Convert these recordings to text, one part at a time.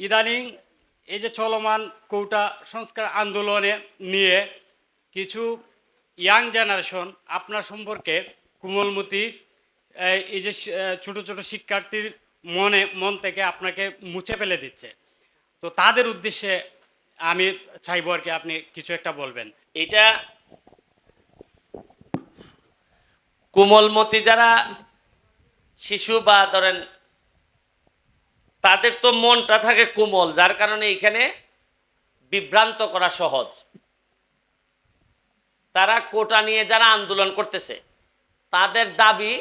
ইদানিং এই যে চলমান কৌটা সংস্কার আন্দোলনে নিয়ে কিছু ইয়াং জেনারেশন আপনার সম্পর্কে কোমলমতি, এই যে ছোট ছোট শিক্ষার্থীর মনে, মন থেকে আপনাকে মুছে ফেলে দিচ্ছে। তো তাদের উদ্দেশ্যে আমি চাইব আর কি আপনি কিছু একটা বলবেন। এটা কোমলমতি যারা শিশু বা ধরেন তাদের তো মনটা থাকে কোমল, যার কারণে এখানে বিভ্রান্ত করা সহজ। তারা কোটা নিয়ে যারা আন্দোলন করতেছে, তাদের দাবি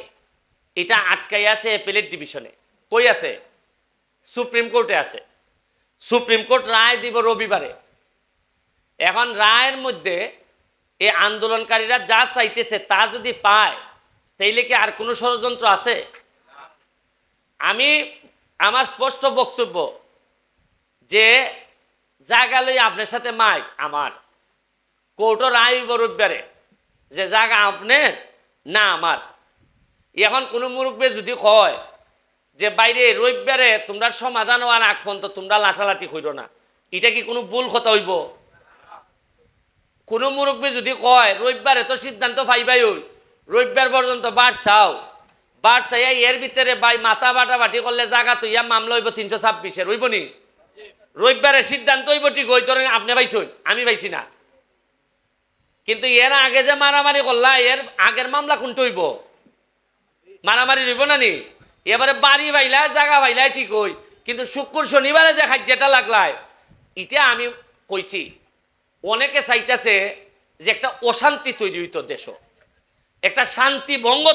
এটা আটকাই আছে এপেলেট ডিভিশনে কই আছে? সুপ্রিম কোর্টে আছে। সুপ্রিম কোর্ট রায় দিব রবিবারে। এখন রায়ের মধ্যে এই আন্দোলনকারীরা যা চাইতেছে তা যদি পায়, তাইলে কি আর কোনো ষড়যন্ত্র আছে? আমি আমার স্পষ্ট বক্তব্য যে জায়গা লই আপনার সাথে মাইক আমার। কোর্টও রায় হইব রবিবারে। যে জায়গা আপনার, না আমার। এখন কোনো মুরব্বী যদি কয় যে, বাইরে রবিবারে তোমরা সমাধান হওয়ার আগ পর্যন্ত তোমরা লাঠালাঠি হইল না। এটা কি কোনো ভুল কথা হইব? কোনো মুরব্বী যদি কয়, রবিবারে তো সিদ্ধান্ত পাইবাই ওই রবিবার পর্যন্ত বাড় চাও বাড় চাইয়া এর ভিতরে বাই মাথা বাটা বাটি করলে জায়গা তো ইয়া মামলা হইব তিনশো ছাব্বিশের, হইব নি? রবিবারে সিদ্ধান্ত হইব ঠিক ওই ধরেন আপনি পাইছেন? আমি পাইছি না। কিন্তু এর আগে যে মারামারি করলা, এর আগের মামলা কোনটা হইব? মারামারি হইব না নি? এবারে বাড়ি পাইলা জায়গা পাইলা, ঠিক হই কিন্তু শুক্র শনিবারে যে খাদ্যটা লাগলায় এটা আমি কইছি, অনেকে চাইতেছে যে একটা অশান্তি তৈরি হইতো দেশ। একটা শান্তি ভঙ্গ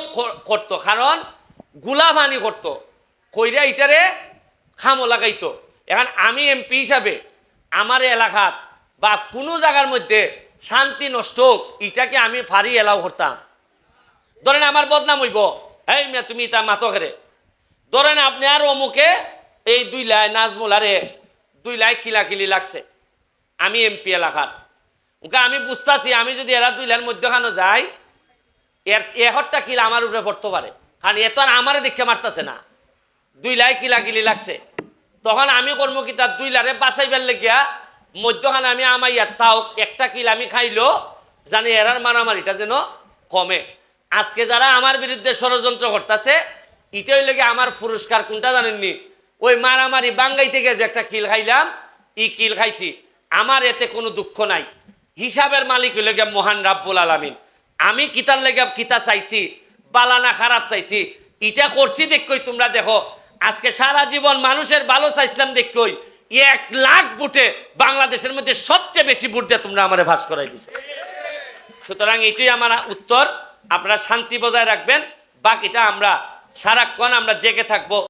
করতো, কারণ গুলামানি করতো, কইরা ইটারে খামো লাগাইতো। এখন আমি এমপি হিসাবে আমার এলাকাত বা কোনো জায়গার মধ্যে শান্তি নষ্ট হোক, ইটাকে আমি ফারি এলাও করতাম। ধরেন আমার বদনাম হইব এই মেয়ে, তুমি তা মাতো খেরে ধরেন আপনি আর অমুকে এই দুই লাই নাজমুল আরে দুই লাই কিলাকিলি লাগছে, আমি এমপি এলাকার। ওকে আমি বুঝতেছি, আমি যদি এরা দুই লাইন মধ্যখানো যাই এর এহরটা কিল আমার উপরে পড়তে পারে। কারণ এ তো আর আমারে দেখে মারতেছে না। দুই লাই কিলাকিলি লাগছে। তখন আমি কর্ম কি তার দুই লারে বাঁচাইবার লেগিয়া মধ্যখানে আমি আমার ইয়ার তাও একটা কিল আমি খাইলো, জানি এরার মারামারিটা যেন কমে। আজকে যারা আমার বিরুদ্ধে ষড়যন্ত্র করতেছে এটাই লেগে আমার পুরস্কার কোনটা জানেননি? ওই মারামারি বাঙ্গাই থেকে যে একটা কিল খাইলাম, ই কিল খাইছি। আমার এতে কোনো দুঃখ নাই। হিসাবের মালিক হইলে গিয়ে মহান রাব্বুল আলামিন। আমি কিতার লেগে কিতা চাইছি, বালানা খারাপ চাইছি, ইটা করছি দেখই তোমরা দেখো। আজকে সারা জীবন মানুষের ভালো চাইছিলাম দেখই এক লাখ বুটে বাংলাদেশের মধ্যে সবচেয়ে বেশি বুট দিয়ে তোমরা আমার ভাস করাই দিছো। সুতরাং এটাই আমার উত্তর, আপনারা শান্তি বজায় রাখবেন, বাকিটা আমরা সারাক্ষণ আমরা জেগে থাকব।